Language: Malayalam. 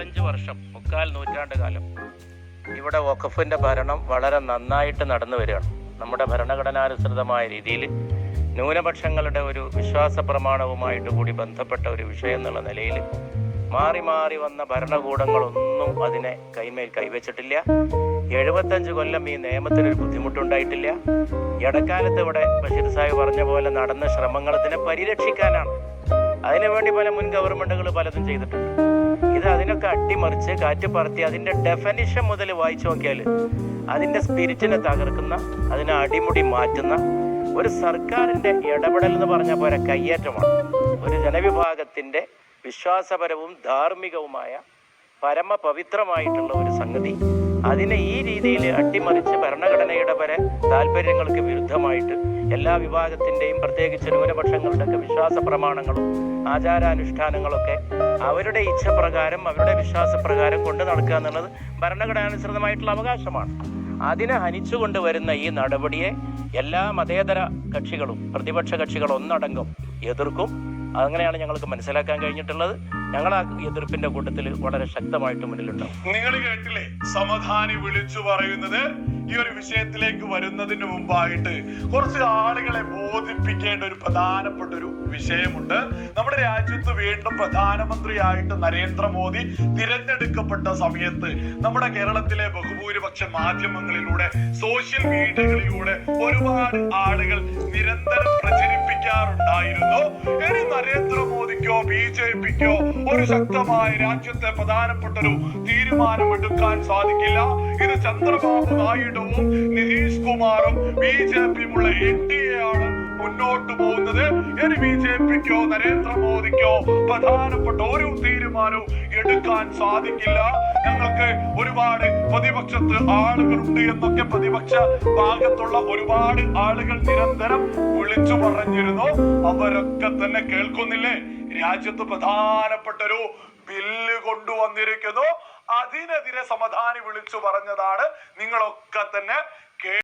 എഴുപത്തഞ്ച് വർഷം മുക്കാൽ നൂറ്റാണ്ട് കാലം. ഇവിടെ വഖഫിന്റെ ഭരണം വളരെ നന്നായിട്ട് നടന്നു വരികയാണ്. നമ്മുടെ ഭരണഘടനാനുസൃതമായ രീതിയിൽ ന്യൂനപക്ഷങ്ങളുടെ ഒരു വിശ്വാസ പ്രമാണവുമായിട്ട് കൂടി ബന്ധപ്പെട്ട ഒരു വിഷയം എന്നുള്ള നിലയിൽ മാറി മാറി വന്ന ഭരണകൂടങ്ങളൊന്നും അതിനെ കൈമേൽ കൈവച്ചിട്ടില്ല. എഴുപത്തഞ്ച് കൊല്ലം ഈ നിയമത്തിനൊരു ബുദ്ധിമുട്ടുണ്ടായിട്ടില്ല. ഇടക്കാലത്ത് ഇവിടെ ബഷീർ സാഹിബ് പറഞ്ഞ പോലെ നടന്ന ശ്രമങ്ങൾ ഇതിനെ പരിരക്ഷിക്കാനാണ്. അതിനുവേണ്ടി പല മുൻ ഗവൺമെന്റുകൾ പലതും ചെയ്തിട്ടുണ്ട്. ഇത് അതിനൊക്കെ അട്ടിമറിച്ച് കാറ്റ് പറത്തി അതിന്റെ ഡെഫനിഷൻ മുതൽ വായിച്ചു നോക്കിയാൽ അതിന്റെ സ്പിരിറ്റിനെ തകർക്കുന്ന അതിനെ അടിമുടി മാറ്റുന്ന ഒരു സർക്കാരിന്റെ ഇടപെടൽ എന്ന് പറഞ്ഞ പോലെ കയ്യേറ്റമാണ്. ഒരു ജനവിഭാഗത്തിന്റെ വിശ്വാസപരവും ധാർമ്മികവുമായ പരമപവിത്രമായിട്ടുള്ള ഒരു സംഗതി. അതിനെ ഈ രീതിയിൽ അട്ടിമറിച്ച് ഭരണഘടനയുടെ വരെ താല്പര്യങ്ങൾക്ക് വിരുദ്ധമായിട്ട് എല്ലാ വിഭാഗത്തിന്റെയും പ്രത്യേകിച്ച് ന്യൂനപക്ഷങ്ങളുടെയൊക്കെ വിശ്വാസ പ്രമാണങ്ങളും ആചാരാനുഷ്ഠാനങ്ങളൊക്കെ അവരുടെ ഇച്ഛപ്രകാരം അവരുടെ വിശ്വാസപ്രകാരം കൊണ്ട് നടക്കുക എന്നുള്ളത് ഭരണഘടനാനുസൃതമായിട്ടുള്ള അവകാശമാണ്. അതിനെ ഹനിച്ചുകൊണ്ട് വരുന്ന ഈ നടപടിയെ എല്ലാ മതേതര കക്ഷികളും പ്രതിപക്ഷ കക്ഷികളും ഒന്നടങ്കം എതിർക്കും. അങ്ങനെയാണ് ഞങ്ങൾക്ക് മനസ്സിലാക്കാൻ കഴിഞ്ഞിട്ടുള്ളത്. ഞങ്ങൾ ആ എതിർപ്പിന്റെ കൂട്ടത്തിൽ വളരെ ശക്തമായിട്ട് മുന്നിലുണ്ടാവും. നിങ്ങൾ കേട്ടില്ലേ? സമധാനി വിളിച്ചു പറയുന്നത് ഈ ഒരു വിഷയത്തിലേക്ക് വരുന്നതിന് മുമ്പായിട്ട് കുറച്ച് ആളുകളെ ബോധിപ്പിക്കേണ്ട ഒരു പ്രധാനപ്പെട്ട ഒരു വിഷയമുണ്ട്. നമ്മുടെ രാജ്യത്ത് വീണ്ടും പ്രധാനമന്ത്രിയായിട്ട് നരേന്ദ്രമോദി തിരഞ്ഞെടുക്കപ്പെട്ട സമയത്ത് നമ്മുടെ കേരളത്തിലെ ബഹുഭൂരിപക്ഷ മാധ്യമങ്ങളിലൂടെ സോഷ്യൽ മീഡിയകളിലൂടെ ഒരുപാട് ആളുകൾ നിരന്തരം പ്രചരിപ്പിക്കാറുണ്ടായിരുന്നു. ഇനി നരേന്ദ്രമോദിക്കോ ബി ജെ പിക്കോ ഒരു ശക്തമായ രാജ്യത്തെ പ്രധാനപ്പെട്ട ഒരു തീരുമാനമെടുക്കാൻ സാധിക്കില്ല. ഇത് ചന്ദ്രബാബു നായിഡുവും നിതീഷ് കുമാറും ബി ജെ പിയുമുള്ള എൻ ഡി എ ആണ് മുന്നോട്ട് പോകുന്നത്. ഇനി ബി ജെ പിക്കോ നരേന്ദ്രമോദിക്കോ പ്രധാനപ്പെട്ട ഒരു തീരുമാനവും എടുക്കാൻ സാധിക്കില്ല. ഞങ്ങൾക്ക് ഒരുപാട് പ്രതിപക്ഷത്ത് ആളുകളുണ്ട് എന്നൊക്കെ പ്രതിപക്ഷ ഭാഗത്തുള്ള ഒരുപാട് ആളുകൾ നിരന്തരം വിളിച്ചു പറഞ്ഞിരുന്നു. അവരൊക്കെ തന്നെ കേൾക്കുന്നില്ലേ? രാജ്യത്ത് പ്രധാനപ്പെട്ട ഒരു ബില്ല് കൊണ്ടുവന്നിരിക്കുന്നു. അതിനെതിരെ സമാധാനി വിളിച്ചു പറഞ്ഞതാണ് നിങ്ങളൊക്കെ തന്നെ